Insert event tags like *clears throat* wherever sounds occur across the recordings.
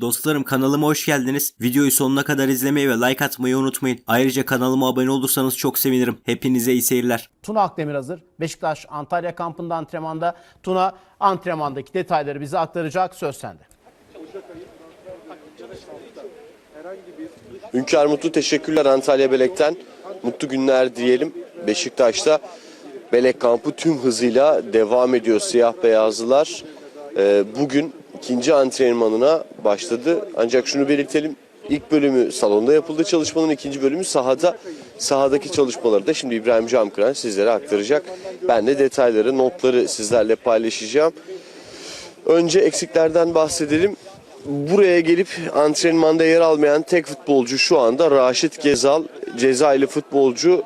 Dostlarım kanalıma hoş geldiniz. Videoyu sonuna kadar izlemeyi ve like atmayı unutmayın. Ayrıca kanalıma abone olursanız çok sevinirim. Hepinize iyi seyirler. Tuna Akdemir hazır. Beşiktaş Antalya kampında antrenmanda. Tuna antrenmandaki detayları bize aktaracak. Söz sende. Hünkar Mutlu teşekkürler Antalya Belek'ten. Mutlu günler diyelim. Beşiktaş'ta Belek kampı tüm hızıyla devam ediyor siyah beyazlılar. Ee, bugün ikinci antrenmanına başladı. Ancak şunu belirtelim. İlk bölümü salonda yapıldı çalışmanın ikinci bölümü sahada. Sahadaki çalışmaları da şimdi İbrahim Camkıran sizlere aktaracak. Ben de detayları, notları sizlerle paylaşacağım. Önce eksiklerden bahsedelim. Buraya gelip antrenmanda yer almayan tek futbolcu şu anda Raşit Gezal. Cezayirli futbolcu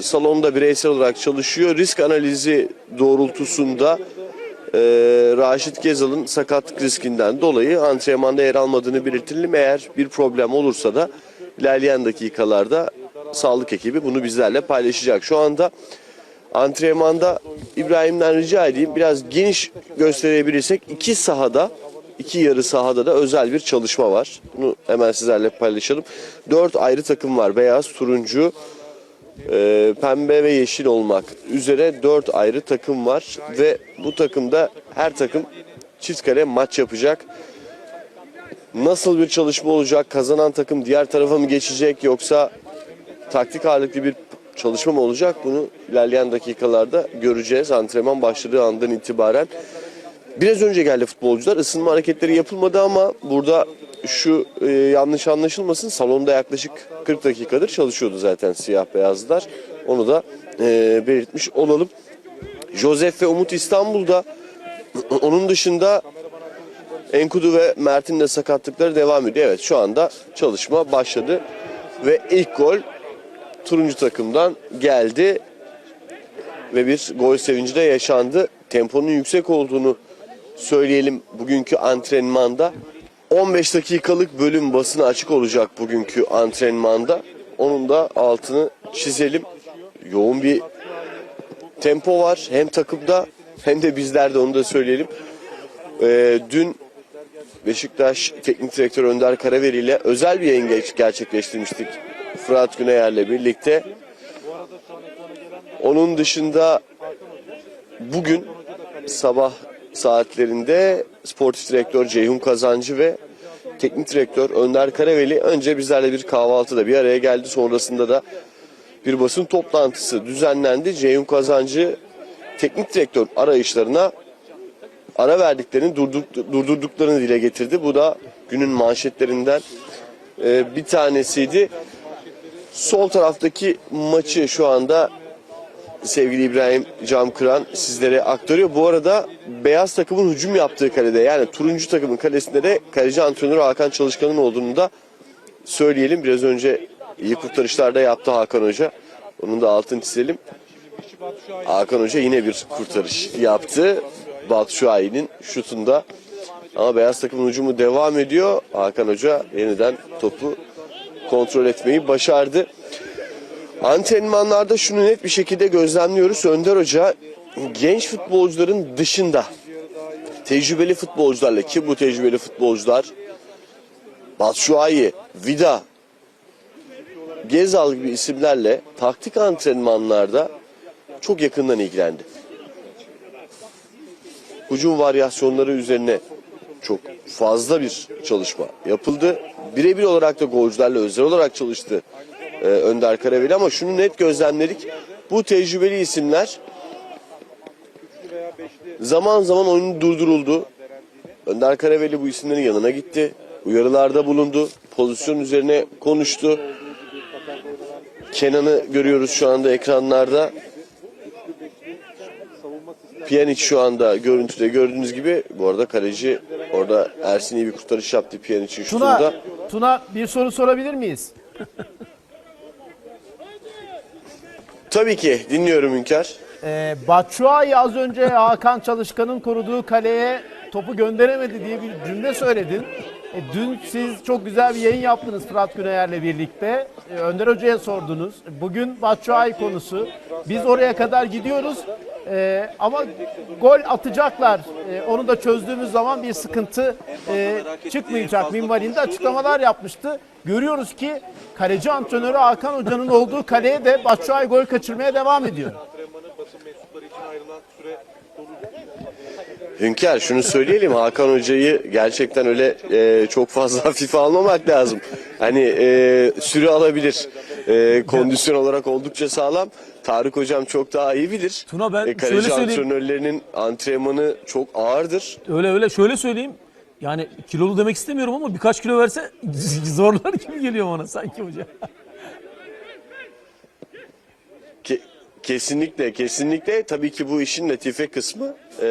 salonda bireysel olarak çalışıyor. Risk analizi doğrultusunda e, Raşit Gezal'ın sakatlık riskinden dolayı antrenmanda yer almadığını belirtelim. Eğer bir problem olursa da ilerleyen dakikalarda sağlık ekibi bunu bizlerle paylaşacak. Şu anda antrenmanda İbrahim'den rica edeyim biraz geniş gösterebilirsek iki sahada iki yarı sahada da özel bir çalışma var. Bunu hemen sizlerle paylaşalım. Dört ayrı takım var. Beyaz, turuncu, e, pembe ve yeşil olmak üzere dört ayrı takım var. Ve bu takımda her takım çift kare maç yapacak. Nasıl bir çalışma olacak? Kazanan takım diğer tarafa mı geçecek yoksa taktik ağırlıklı bir çalışma mı olacak? Bunu ilerleyen dakikalarda göreceğiz. Antrenman başladığı andan itibaren. Biraz önce geldi futbolcular. Isınma hareketleri yapılmadı ama burada şu e, yanlış anlaşılmasın. Salonda yaklaşık 40 dakikadır çalışıyordu zaten siyah beyazlar. Onu da e, belirtmiş olalım. Josef ve Umut İstanbul'da. *clears throat* Onun dışında Enkudu ve Mert'in de sakatlıkları devam ediyor. Evet şu anda çalışma başladı. Ve ilk gol turuncu takımdan geldi. Ve bir gol sevinci de yaşandı. Temponun yüksek olduğunu söyleyelim bugünkü antrenmanda. 15 dakikalık bölüm basına açık olacak bugünkü antrenmanda. Onun da altını çizelim. Yoğun bir tempo var hem takımda hem de bizlerde onu da söyleyelim. Ee, dün Beşiktaş Teknik Direktör Önder Karaveri ile özel bir yayın gerçekleştirmiştik. Fırat Güneyer'le birlikte. Onun dışında bugün sabah saatlerinde sportif direktör Ceyhun Kazancı ve teknik direktör Önder Karaveli önce bizlerle bir kahvaltıda bir araya geldi. Sonrasında da bir basın toplantısı düzenlendi. Ceyhun Kazancı teknik direktör arayışlarına ara verdiklerini durduk- durdurduklarını dile getirdi. Bu da günün manşetlerinden e, bir tanesiydi. Sol taraftaki maçı şu anda sevgili İbrahim Camkıran sizlere aktarıyor. Bu arada beyaz takımın hücum yaptığı kalede yani turuncu takımın kalesinde de kaleci antrenörü Hakan Çalışkan'ın olduğunu da söyleyelim. Biraz önce iyi kurtarışlarda yaptı Hakan Hoca. Onun da altını çizelim. Hakan Hoca yine bir kurtarış yaptı. Batshuayi'nin şutunda. Ama beyaz takımın hücumu devam ediyor. Hakan Hoca yeniden topu kontrol etmeyi başardı. Antrenmanlarda şunu net bir şekilde gözlemliyoruz. Önder Hoca genç futbolcuların dışında tecrübeli futbolcularla ki bu tecrübeli futbolcular Batshuayi, Vida, Gezal gibi isimlerle taktik antrenmanlarda çok yakından ilgilendi. Hücum varyasyonları üzerine çok fazla bir çalışma yapıldı. Birebir olarak da golcülerle özel olarak çalıştı e, Önder Karaveli ama şunu net gözlemledik. Bu tecrübeli isimler zaman zaman oyunu durduruldu. Önder Karaveli bu isimlerin yanına gitti. Uyarılarda bulundu. Pozisyon üzerine konuştu. Kenan'ı görüyoruz şu anda ekranlarda. Pjanic şu anda görüntüde gördüğünüz gibi bu arada kaleci orada Ersin iyi bir kurtarış yaptı Pjanic'in şutunda. Tuna, Tuna bir soru sorabilir miyiz? *laughs* Tabii ki dinliyorum Hünkar. Ee, Batshuayi az önce Hakan Çalışkan'ın koruduğu kaleye topu gönderemedi diye bir cümle söyledin. E, dün siz çok güzel bir yayın yaptınız Fırat Güneyer'le birlikte. E, Önder Hoca'ya sordunuz. Bugün Batshuayi konusu. Biz oraya kadar gidiyoruz. Ee, ama gol atacaklar. Ee, onu da çözdüğümüz zaman bir sıkıntı e, çıkmayacak. Minvalinde açıklamalar yapmıştı. Görüyoruz ki kaleci antrenörü Hakan Hoca'nın olduğu kaleye de Batshuayi gol kaçırmaya devam ediyor. Hünkar şunu söyleyelim Hakan Hoca'yı gerçekten öyle e, çok fazla *laughs* hafife almamak lazım. Hani e, süre alabilir. E, kondisyon olarak oldukça sağlam. Tarık Hocam çok daha iyi bilir. Tuna ben e, kaleci şöyle söyleyeyim. antrenörlerinin antrenmanı çok ağırdır. Öyle öyle şöyle söyleyeyim. Yani kilolu demek istemiyorum ama birkaç kilo verse *laughs* zorlar gibi geliyor bana sanki hoca. Ke- kesinlikle kesinlikle tabii ki bu işin latife kısmı Ee,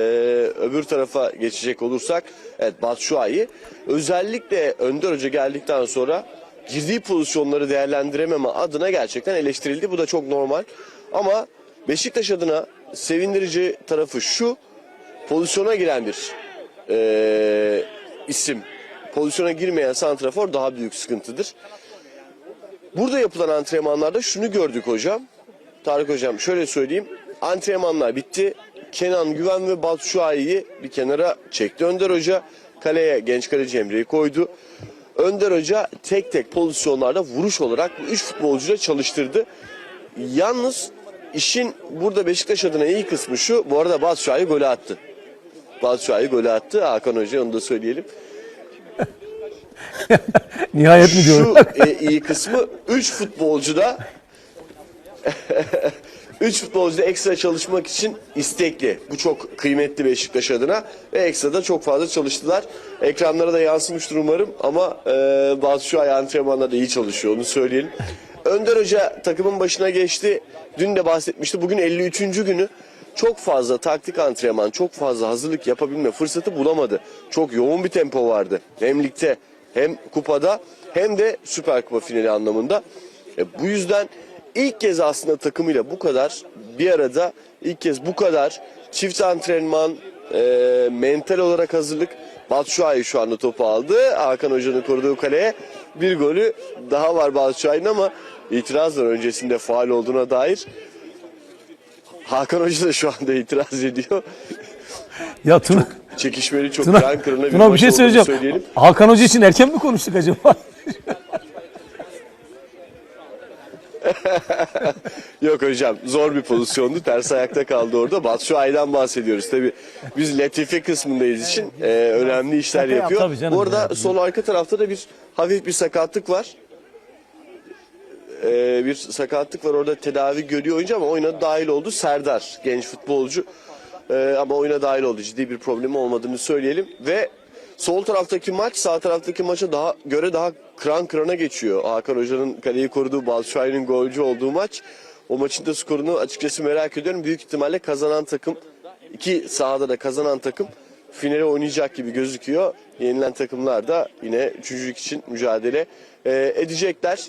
öbür tarafa geçecek olursak evet Batshuayi özellikle Önder Hoca geldikten sonra girdiği pozisyonları değerlendirememe adına gerçekten eleştirildi. Bu da çok normal ama Beşiktaş adına sevindirici tarafı şu pozisyona giren bir ee, isim pozisyona girmeyen santrafor daha büyük sıkıntıdır. Burada yapılan antrenmanlarda şunu gördük hocam. Tarık hocam şöyle söyleyeyim. Antrenmanlar bitti. Kenan Güven ve Batshuayi'yi bir kenara çekti Önder Hoca. Kaleye genç kaleci Emre'yi koydu. Önder Hoca tek tek pozisyonlarda vuruş olarak bu üç futbolcuyla çalıştırdı. Yalnız işin burada Beşiktaş adına iyi kısmı şu. Bu arada Batshuayi golü attı. Batshuayi golü attı. Hakan Hoca onu da söyleyelim. *laughs* Nihayet mi diyorum? Şu e, iyi kısmı 3 futbolcuda *laughs* 3 futbolcu da ekstra çalışmak için istekli. Bu çok kıymetli Beşiktaş adına ve ekstra da çok fazla çalıştılar. Ekranlara da yansımıştır umarım ama e, bazı şu ay antrenmanlarda iyi çalışıyor onu söyleyelim. Önder Hoca takımın başına geçti. Dün de bahsetmişti. Bugün 53. günü. Çok fazla taktik antrenman, çok fazla hazırlık yapabilme fırsatı bulamadı. Çok yoğun bir tempo vardı. Hem ligde hem kupada hem de Süper Kupa finali anlamında. E, bu yüzden ilk kez aslında takımıyla bu kadar bir arada ilk kez bu kadar çift antrenman, e, mental olarak hazırlık. Batshuayi şu anda topu aldı. Hakan Hoca'nın koruduğu kaleye bir golü daha var Batshuayi'nin ama itiraz var öncesinde faal olduğuna dair. Hakan Hoca da şu anda itiraz ediyor. Ya Tuna, Çekişmeli çok Tuna, kıran kırana bir Tuna bir şey söyleyeceğim. söyleyelim. Hakan Hoca için erken mi konuştuk acaba? *laughs* *laughs* Yok hocam zor bir pozisyondu. Ters ayakta kaldı orada. Batshuayi'den bahsediyoruz. Tabi biz latife kısmındayız için e, önemli işler yapıyor. tabii canım Bu arada sol arka tarafta da bir hafif bir sakatlık var. E, bir sakatlık var orada tedavi görüyor oyuncu ama oyuna dahil oldu. Serdar genç futbolcu. E, ama oyuna dahil oldu. Ciddi bir problemi olmadığını söyleyelim. Ve sol taraftaki maç sağ taraftaki maça daha göre daha kıran kırana geçiyor. Hakan Hoca'nın kaleyi koruduğu Batshuayi'nin golcü olduğu maç. O maçın da skorunu açıkçası merak ediyorum. Büyük ihtimalle kazanan takım iki sahada da kazanan takım finale oynayacak gibi gözüküyor. Yenilen takımlar da yine üçüncülük için mücadele e, edecekler.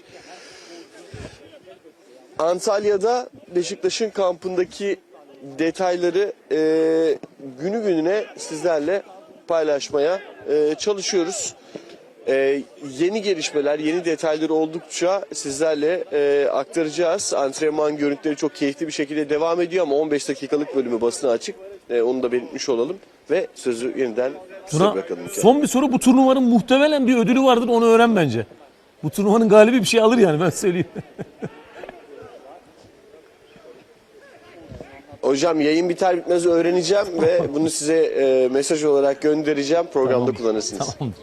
Antalya'da Beşiktaş'ın kampındaki detayları e, günü gününe sizlerle paylaşmaya e, çalışıyoruz. E, yeni gelişmeler, yeni detayları oldukça sizlerle e, aktaracağız. Antrenman görüntüleri çok keyifli bir şekilde devam ediyor ama 15 dakikalık bölümü basına açık. E, onu da belirtmiş olalım ve sözü yeniden size Tuna, bırakalım. son bir soru. Bu turnuvanın muhtemelen bir ödülü vardır onu öğren bence. Bu turnuvanın galibi bir şey alır yani ben söyleyeyim. *laughs* Hocam yayın biter bitmez öğreneceğim ve bunu size e, mesaj olarak göndereceğim. Programda kullanırsınız. Tamamdır.